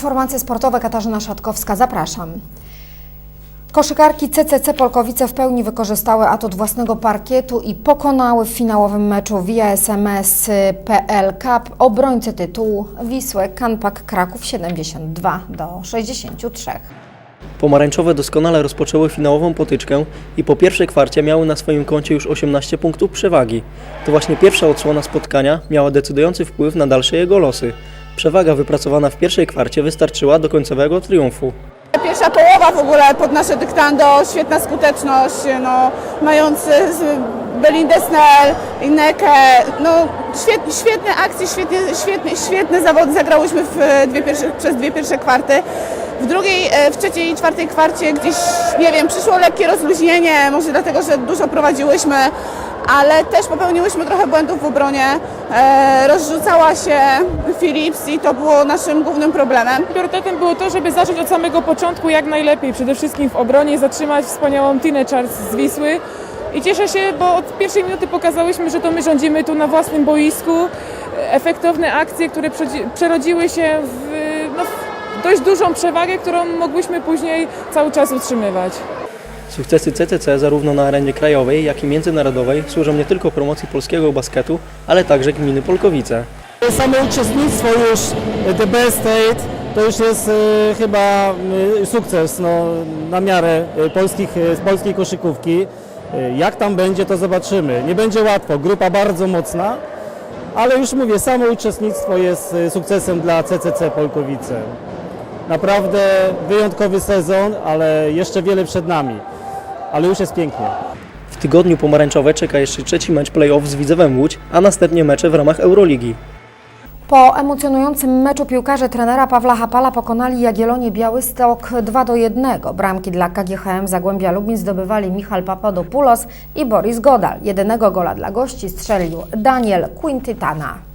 Informacje sportowe Katarzyna Szatkowska, zapraszam. Koszykarki CCC Polkowice w pełni wykorzystały atut własnego parkietu i pokonały w finałowym meczu via SMS PL Cup obrońcę tytułu Wisłę Kanpak Kraków 72 do 63. Pomarańczowe doskonale rozpoczęły finałową potyczkę i po pierwszej kwarcie miały na swoim koncie już 18 punktów przewagi. To właśnie pierwsza odsłona spotkania miała decydujący wpływ na dalsze jego losy. Przewaga wypracowana w pierwszej kwarcie wystarczyła do końcowego triumfu. Pierwsza połowa w ogóle pod nasze dyktando, świetna skuteczność, no, mając z Belindesnel, Inekę, no świetne, świetne akcje, świetnie, świetnie, świetne zawody zagrałyśmy dwie pierwsze, przez dwie pierwsze kwarty. W drugiej, e, w trzeciej i czwartej kwarcie gdzieś, nie wiem, przyszło lekkie rozluźnienie, może dlatego, że dużo prowadziłyśmy, ale też popełniłyśmy trochę błędów w obronie. E, rozrzucała się Philips i to było naszym głównym problemem. Priorytetem było to, żeby zacząć od samego początku jak najlepiej, przede wszystkim w obronie, zatrzymać wspaniałą Tinę Charles z Wisły. I cieszę się, bo od pierwszej minuty pokazałyśmy, że to my rządzimy tu na własnym boisku. Efektowne akcje, które przerodziły się w, no, w dość dużą przewagę, którą mogłyśmy później cały czas utrzymywać. Sukcesy CCC zarówno na arenie krajowej, jak i międzynarodowej służą nie tylko promocji polskiego basketu, ale także gminy Polkowice. Samo uczestnictwo już The Best State to już jest e, chyba e, sukces no, na miarę e, polskich, polskiej koszykówki. Jak tam będzie, to zobaczymy. Nie będzie łatwo, grupa bardzo mocna, ale już mówię, samo uczestnictwo jest sukcesem dla CCC Polkowice. Naprawdę wyjątkowy sezon, ale jeszcze wiele przed nami. Ale już jest pięknie. W tygodniu pomarańczowe czeka jeszcze trzeci mecz play-off z Widzewem Łódź, a następnie mecze w ramach Euroligi. Po emocjonującym meczu piłkarze trenera Pawła Hapala pokonali Jagiellonię Białystok 2 do 1. Bramki dla KGHM Zagłębia Lubin zdobywali Michal Papadopoulos i Boris Godal. Jedynego gola dla gości strzelił Daniel Quintitana.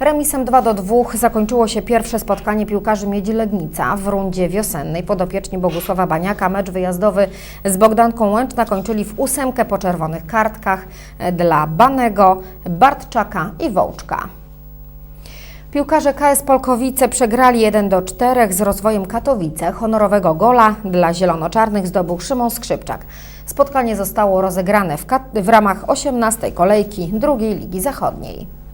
Remisem 2 do 2 zakończyło się pierwsze spotkanie piłkarzy Miedzi Legnica w rundzie wiosennej. Podopieczni Bogusława Baniaka mecz wyjazdowy z Bogdanką Łęczna kończyli w ósemkę po czerwonych kartkach dla Banego, Bartczaka i Wołczka. Piłkarze KS Polkowice przegrali 1 do 4 z rozwojem Katowice. Honorowego gola dla zielono-czarnych zdobył Szymon Skrzypczak. Spotkanie zostało rozegrane w, w ramach 18 kolejki drugiej Ligi Zachodniej.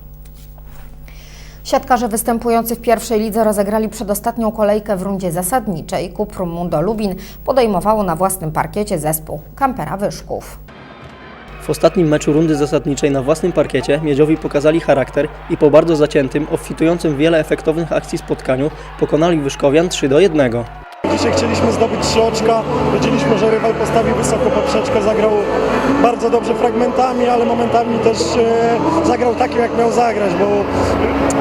Siatkarze występujący w pierwszej lidze rozegrali przedostatnią kolejkę w rundzie zasadniczej. Kuprum Mundo Lubin podejmowało na własnym parkiecie zespół Kampera Wyszków. W ostatnim meczu rundy zasadniczej na własnym parkiecie Miedziowi pokazali charakter i po bardzo zaciętym, obfitującym wiele efektownych akcji spotkaniu pokonali Wyszkowian 3 do 1. Dzisiaj chcieliśmy zdobyć trzy oczka. Wiedzieliśmy, że rywal postawi wysoko poprzeczkę, zagrał bardzo dobrze fragmentami, ale momentami też e, zagrał takim, jak miał zagrać, bo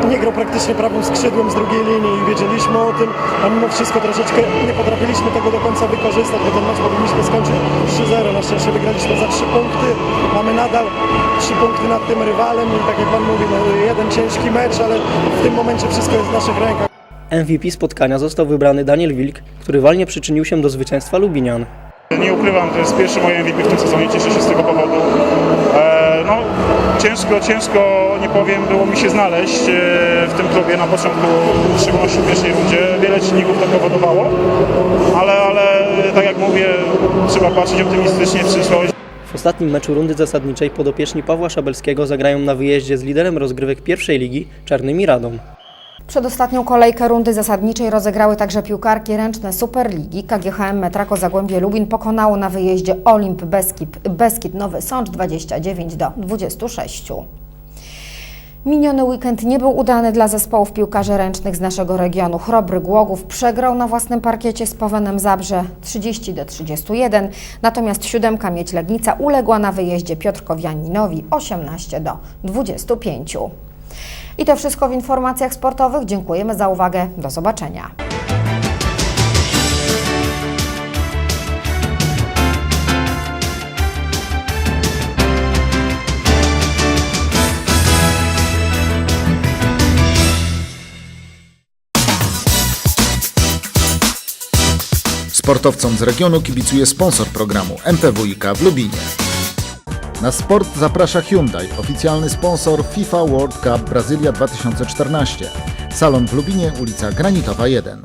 nie grał praktycznie prawym skrzydłem z drugiej linii i wiedzieliśmy o tym, a mimo wszystko troszeczkę nie potrafiliśmy tego do końca wykorzystać, bo ten mecz powinniśmy skończyć 3-0. Na szczęście wygraliśmy za 3 punkty. Mamy nadal 3 punkty nad tym rywalem i tak jak Pan mówi, no, jeden ciężki mecz, ale w tym momencie wszystko jest w naszych rękach. MVP spotkania został wybrany Daniel Wilk, który walnie przyczynił się do zwycięstwa Lubinian. Nie ukrywam, to jest pierwszy moje MVP w tym sezonie, cieszę się z tego powodu. E, no, ciężko, ciężko, nie powiem, było mi się znaleźć e, w tym klubie na początku, w szczególności w pierwszej rundzie. Wiele czynników to powodowało, ale, ale tak jak mówię, trzeba patrzeć optymistycznie w przyszłość. W ostatnim meczu rundy zasadniczej podopieczni Pawła Szabelskiego zagrają na wyjeździe z liderem rozgrywek pierwszej ligi Czarnymi Radą. Przedostatnią kolejkę rundy zasadniczej rozegrały także piłkarki ręczne Superligi. KGHM Metrako Zagłębie Lubin pokonało na wyjeździe Olimp Beskid, Beskid Nowy Sącz 29 do 26. Miniony weekend nie był udany dla zespołów piłkarzy ręcznych z naszego regionu. Chrobry Głogów przegrał na własnym parkiecie z Powenem Zabrze 30 do 31, natomiast siódemka Mieć Legnica uległa na wyjeździe Piotrkowianinowi 18 do 25. I to wszystko w informacjach sportowych. Dziękujemy za uwagę. Do zobaczenia. Sportowcom z regionu kibicuje sponsor programu MPWiK w Lubinie. Na sport zaprasza Hyundai, oficjalny sponsor FIFA World Cup Brazylia 2014. Salon w Lubinie, ulica Granitowa 1.